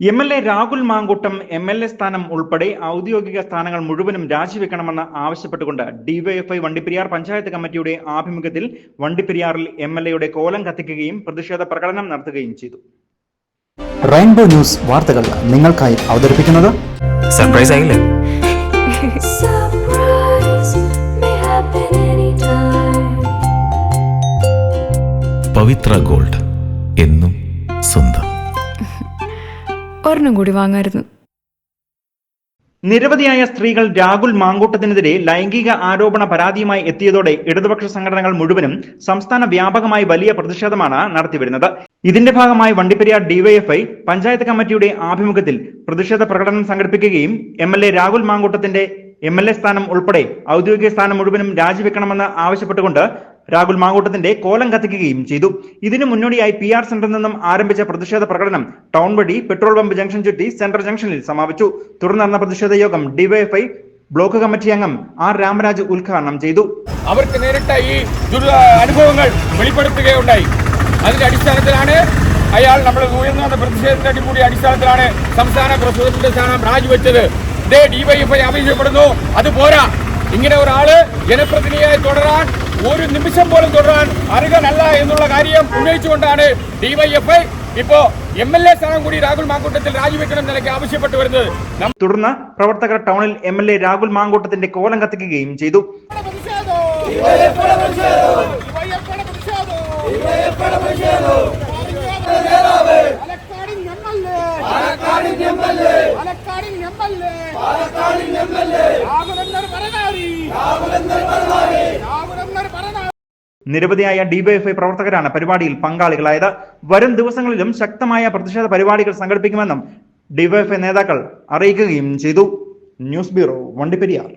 M L A Rahul Mankoottam M L A സ്ഥാനം ഉൾപ്പെടെ ഔദ്യോഗിക സ്ഥാനങ്ങൾ മുഴുവനും രാജിവെക്കണമെന്ന് ആവശ്യപ്പെട്ടുകൊണ്ട് ഡിവൈഎഫ്ഐ വണ്ടിപ്പെരിയാർ പഞ്ചായത്ത് കമ്മിറ്റിയുടെ ആഭിമുഖ്യത്തിൽ വണ്ടിപ്പെരിയാറിൽ എം എൽ എയുടെ കോലം കത്തിക്കുകയും പ്രതിഷേധ പ്രകടനം നടത്തുകയും ചെയ്തു. റെയിൻബോ ന്യൂസ് വാർത്തകൾ നിങ്ങൾക്കായി അവതരിപ്പിക്കുന്നത് സർപ്രൈസ് ആയില്ലേ. പവിത്ര ഗോൾഡ് എന്നും സ്വന്തം. ഒരെണ്ണം കൂടി വാങ്ങായിരുന്നു. നിരവധിയായ സ്ത്രീകൾ രാഹുൽ മാങ്കൂട്ടത്തിനെതിരെ ലൈംഗിക ആരോപണ പരാതിയുമായി എത്തിയതോടെ ഇടതുപക്ഷ സംഘടനകൾ മുഴുവനും സംസ്ഥാന വ്യാപകമായി വലിയ പ്രതിഷേധമാണ് നടത്തിവരുന്നത്. ഇതിന്റെ ഭാഗമായി വണ്ടിപ്പെരിയാർ ഡിവൈഎഫ്ഐ പഞ്ചായത്ത് കമ്മിറ്റിയുടെ ആഭിമുഖ്യത്തിൽ പ്രതിഷേധ പ്രകടനം സംഘടിപ്പിക്കുകയും എം എൽ എ രാഹുൽ മാങ്കൂട്ടത്തിന്റെ എം എൽ എ സ്ഥാനം ഉൾപ്പെടെ ഔദ്യോഗിക സ്ഥാനം മുഴുവനും രാജിവെക്കണമെന്ന് ആവശ്യപ്പെട്ടുകൊണ്ട് രാഹുൽ മാങ്കൂട്ടത്തിന്റെ കോലം കത്തിക്കുകയും ചെയ്തു. ഇതിനു മുന്നോടിയായി പി ആർ സെന്ററിൽ നിന്നും ആരംഭിച്ച പ്രതിഷേധ പ്രകടനം ടൗൺ വഴി പെട്രോൾ പമ്പ് ജംഗ്ഷൻ ചുറ്റി സെൻട്രൽ ജംഗ്ഷനിൽ സമാപിച്ചു. തുടർന്ന് നടന്ന പ്രതിഷേധ യോഗം ഡിവൈഎഫ്ഐ ബ്ലോക്ക് കമ്മിറ്റി അംഗം ആർ രാമരാജ് ഉദ്ഘാടനം ചെയ്തു. അവർക്ക് നേരിട്ട ഈ അനുഭവങ്ങൾ വെളിപ്പെടുത്തുകയുണ്ടായി. അതിന്റെ അടിസ്ഥാനത്തിലാണ് അയാൾ നമ്മൾ ഉയർന്നു പ്രതിഷേധത്തിന്റെ കൂടി അടിസ്ഥാനത്തിലാണ് സംസ്ഥാന പ്രസിഡന്റിന്റെ സ്ഥാനം രാജിവെച്ചത്. ഡിവൈഎഫ്ഐ ആവശ്യപ്പെടുന്നു അത് പോരാ. ഇങ്ങനെ ഒരാൾ ജനപ്രതിനിധിയായി തുടരാൻ ഒരു നിമിഷം പോലും തുടരാൻ അർഹനല്ല എന്നുള്ള കാര്യം ഉന്നയിച്ചുകൊണ്ടാണ് ഡിവൈഎഫ്ഐ ഇപ്പോ എം എൽ എ സ്ഥാനം കൂടി രാഹുൽ മാങ്കൂട്ടത്തിൽ രാജിവെക്കണം നിലയ്ക്ക് ആവശ്യപ്പെട്ടു വരുന്നത്. തുടർന്ന് പ്രവർത്തകർ ടൗണിൽ എം എൽ എ രാഹുൽ മാങ്കൂട്ടത്തിന്റെ കോലം കത്തിക്കുകയും ചെയ്തു. നിരവധിയായ ഡിവൈഎഫ്ഐ പ്രവർത്തകരാണ് പരിപാടിയിൽ പങ്കാളികളായത്. വരും ദിവസങ്ങളിലും ശക്തമായ പ്രതിഷേധ പരിപാടികൾ സംഘടിപ്പിക്കുമെന്നും ഡിവൈഎഫ്ഐ നേതാക്കൾ അറിയിക്കുകയും ചെയ്തു. News bureau Vandiperiyar.